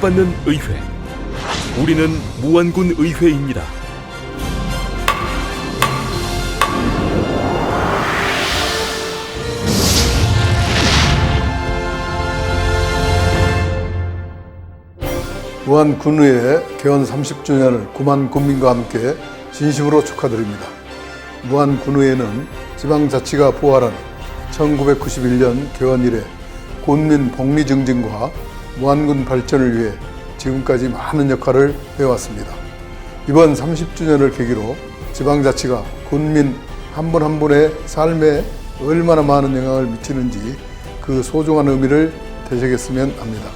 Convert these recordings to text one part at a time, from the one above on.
받는 의회. 우리는 무안군 의회입니다. 무한 군의회 개원 30주년을 9만 군민과 함께 진심으로 축하드립니다. 무한 군의회는 지방자치가 부활한 1991년 개원 이래 군민 복리 증진과 무한군 발전을 위해 지금까지 많은 역할을 해왔습니다. 이번 30주년을 계기로 지방자치가 군민 한분한 분의 삶에 얼마나 많은 영향을 미치는지 그 소중한 의미를 되새겼으면 합니다.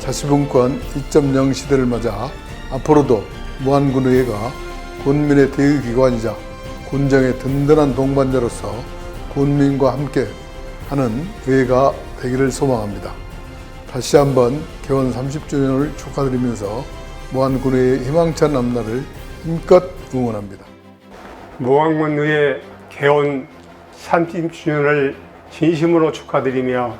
자치분권 2.0 시대를 맞아 앞으로도 무안군의회가 군민의 대의기관이자 군정의 든든한 동반자로서 군민과 함께 하는 의회가 되기를 소망합니다. 다시 한번 개원 30주년을 축하드리면서 무안군의회 희망찬 앞날을 힘껏 응원합니다. 무안군의회 개원 30주년을 진심으로 축하드리며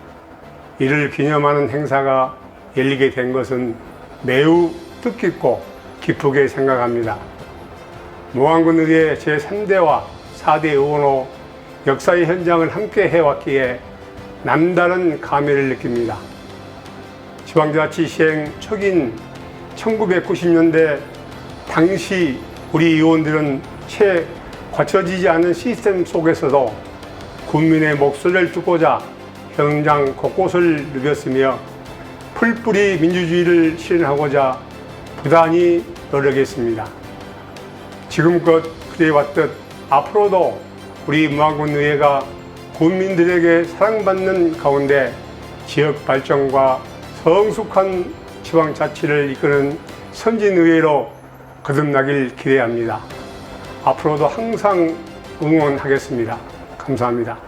이를 기념하는 행사가 열리게 된 것은 매우 뜻깊고 기쁘게 생각합니다. 무안군의회 제3대와 4대 의원으로 역사의 현장을 함께 해왔기에 남다른 감회를 느낍니다. 지방자치 시행 초기인 1990년대 당시 우리 의원들은 채 갖춰지지 않은 시스템 속에서도 국민의 목소리를 듣고자 현장 곳곳을 누볐으며 풀뿌리 민주주의를 실현하고자 부단히 노력했습니다. 지금껏 그래왔듯 앞으로도 우리 무안군의회가 국민들에게 사랑받는 가운데 지역 발전과 성숙한 지방자치를 이끄는 선진의회로 거듭나길 기대합니다. 앞으로도 항상 응원하겠습니다. 감사합니다.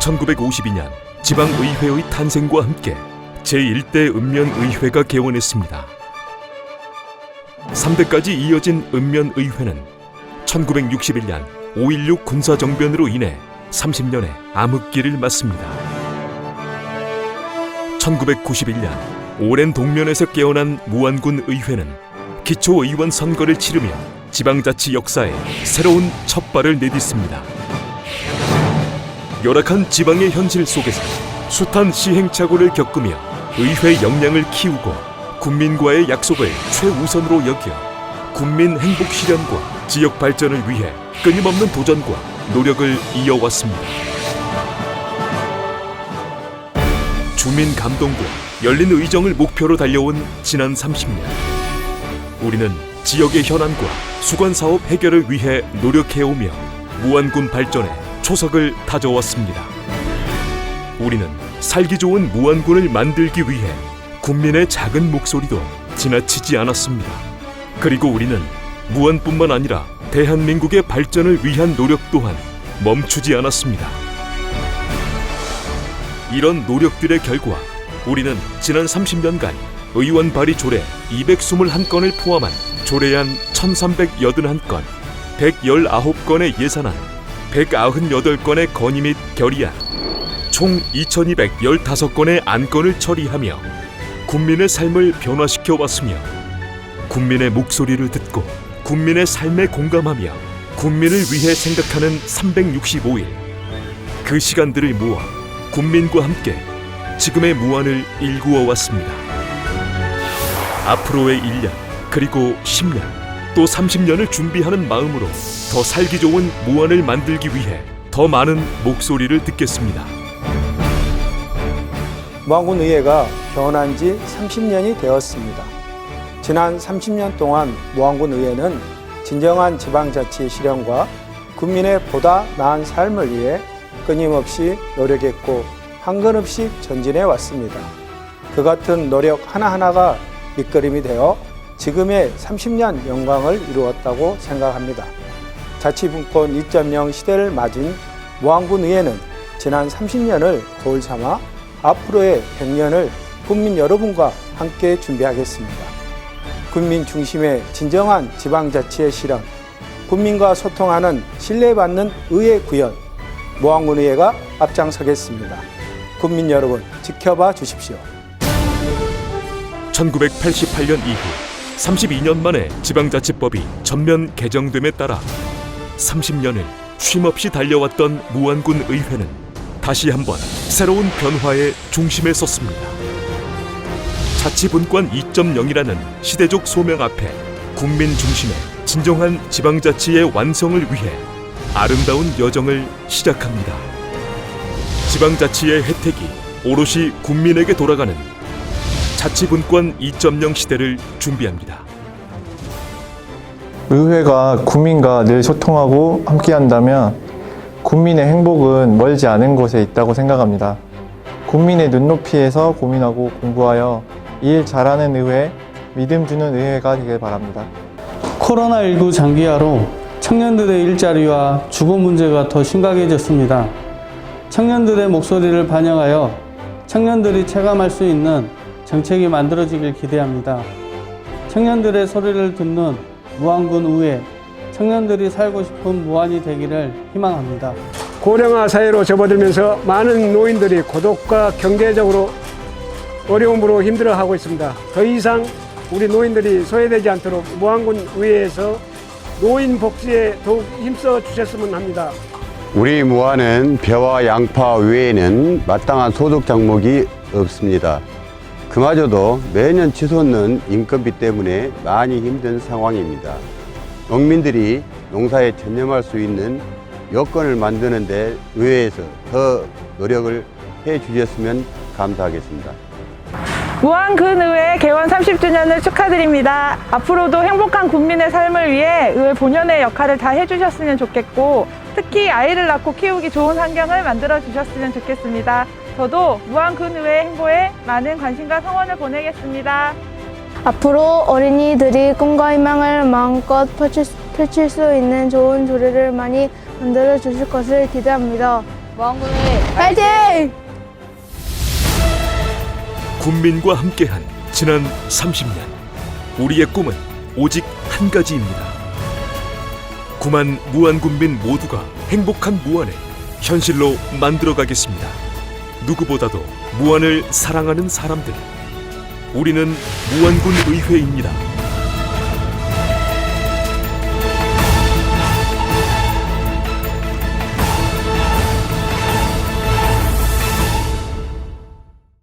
1952년 지방의회의 탄생과 함께 제1대 읍면의회가 개원했습니다. 3대까지 이어진 읍면의회는 1961년 5.16 군사정변으로 인해 30년의 암흑기를 맞습니다. 1991년 오랜 동면에서 깨어난 무안군 의회는 기초의원 선거를 치르며 지방자치 역사에 새로운 첫발을 내딛습니다. 열악한 지방의 현실 속에서 숱한 시행착오를 겪으며 의회 역량을 키우고 국민과의 약속을 최우선으로 여겨 국민 행복 실현과 지역 발전을 위해 끊임없는 도전과 노력을 이어왔습니다. 주민 감동과 열린 의정을 목표로 달려온 지난 30년. 우리는 지역의 현안과 수건 사업 해결을 위해 노력해오며 무안군 발전에 초석을 다져왔습니다. 우리는 살기 좋은 무안군을 만들기 위해 국민의 작은 목소리도 지나치지 않았습니다. 그리고 우리는 무안뿐만 아니라 대한민국의 발전을 위한 노력 또한 멈추지 않았습니다. 이런 노력들의 결과 우리는 지난 30년간 의원 발의 조례 221건을 포함한 조례안 1381건, 119건의 예산안, 198건의 건의 및 결의안, 총 2215건의 안건을 처리하며 국민의 삶을 변화시켜 왔으며 국민의 목소리를 듣고 국민의 삶에 공감하며 국민을 위해 생각하는 365일. 그 시간들을 모아 국민과 함께 지금의 무안을 일구어 왔습니다. 앞으로의 1년 그리고 10년 또 30년을 준비하는 마음으로 더 살기 좋은 무안을 만들기 위해 더 많은 목소리를 듣겠습니다. 무안군 의회가 개원한 지 30년이 되었습니다. 지난 30년 동안 무안군 의회는 진정한 지방자치 실현과 국민의 보다 나은 삶을 위해 끊임없이 노력했고 한 걸음씩 전진해 왔습니다. 그 같은 노력 하나하나가 밑거름이 되어 지금의 30년 영광을 이루었다고 생각합니다. 자치분권 2.0 시대를 맞은 무안군 의회는 지난 30년을 거울 삼아 앞으로의 100년을 국민 여러분과 함께 준비하겠습니다. 국민 중심의 진정한 지방자치의 실현, 국민과 소통하는 신뢰받는 의회 구현, 무안군의회가 앞장서겠습니다. 국민 여러분 지켜봐 주십시오. 1988년 이후 32년 만에 지방자치법이 전면 개정됨에 따라 30년을 쉼없이 달려왔던 무안군 의회는 다시 한번 새로운 변화의 중심에 섰습니다. 자치분권 2.0이라는 시대적 소명 앞에 국민 중심의 진정한 지방자치의 완성을 위해 아름다운 여정을 시작합니다. 지방자치의 혜택이 오롯이 국민에게 돌아가는 자치분권 2.0 시대를 준비합니다. 의회가 국민과 늘 소통하고 함께한다면 국민의 행복은 멀지 않은 곳에 있다고 생각합니다. 국민의 눈높이에서 고민하고 공부하여 일 잘하는 의회, 믿음 주는 의회가 되길 바랍니다. 코로나19 장기화로 청년들의 일자리와 주거 문제가 더 심각해졌습니다. 청년들의 목소리를 반영하여 청년들이 체감할 수 있는 정책이 만들어지길 기대합니다. 청년들의 소리를 듣는 무안군 의회, 청년들이 살고 싶은 무안이 되기를 희망합니다. 고령화 사회로 접어들면서 많은 노인들이 고독과 경제적으로 어려움으로 힘들어하고 있습니다. 더 이상 우리 노인들이 소외되지 않도록 무안군 의회에서 노인 복지에 더욱 힘써 주셨으면 합니다. 우리 무안은 벼와 양파 외에는 마땅한 소득 장목이 없습니다. 그마저도 매년 치솟는 인건비 때문에 많이 힘든 상황입니다. 농민들이 농사에 전념할 수 있는 여건을 만드는 데 의회에서 더 노력을 해 주셨으면 감사하겠습니다. 무안군의회 개원 30주년을 축하드립니다. 앞으로도 행복한 국민의 삶을 위해 의회 본연의 역할을 다 해주셨으면 좋겠고 특히 아이를 낳고 키우기 좋은 환경을 만들어 주셨으면 좋겠습니다. 저도 무안군의회 행보에 많은 관심과 성원을 보내겠습니다. 앞으로 어린이들이 꿈과 희망을 마음껏 펼칠, 수- 펼칠 수 있는 좋은 조례를 많이 만들어 주실 것을 기대합니다. 무한군의 파이팅! 국민과 함께한 지난 30년 우리의 꿈은 오직 한 가지입니다. 9만 무안군민 모두가 행복한 무안을 현실로 만들어가겠습니다. 누구보다도 무안을 사랑하는 사람들 우리는 무안군 의회입니다.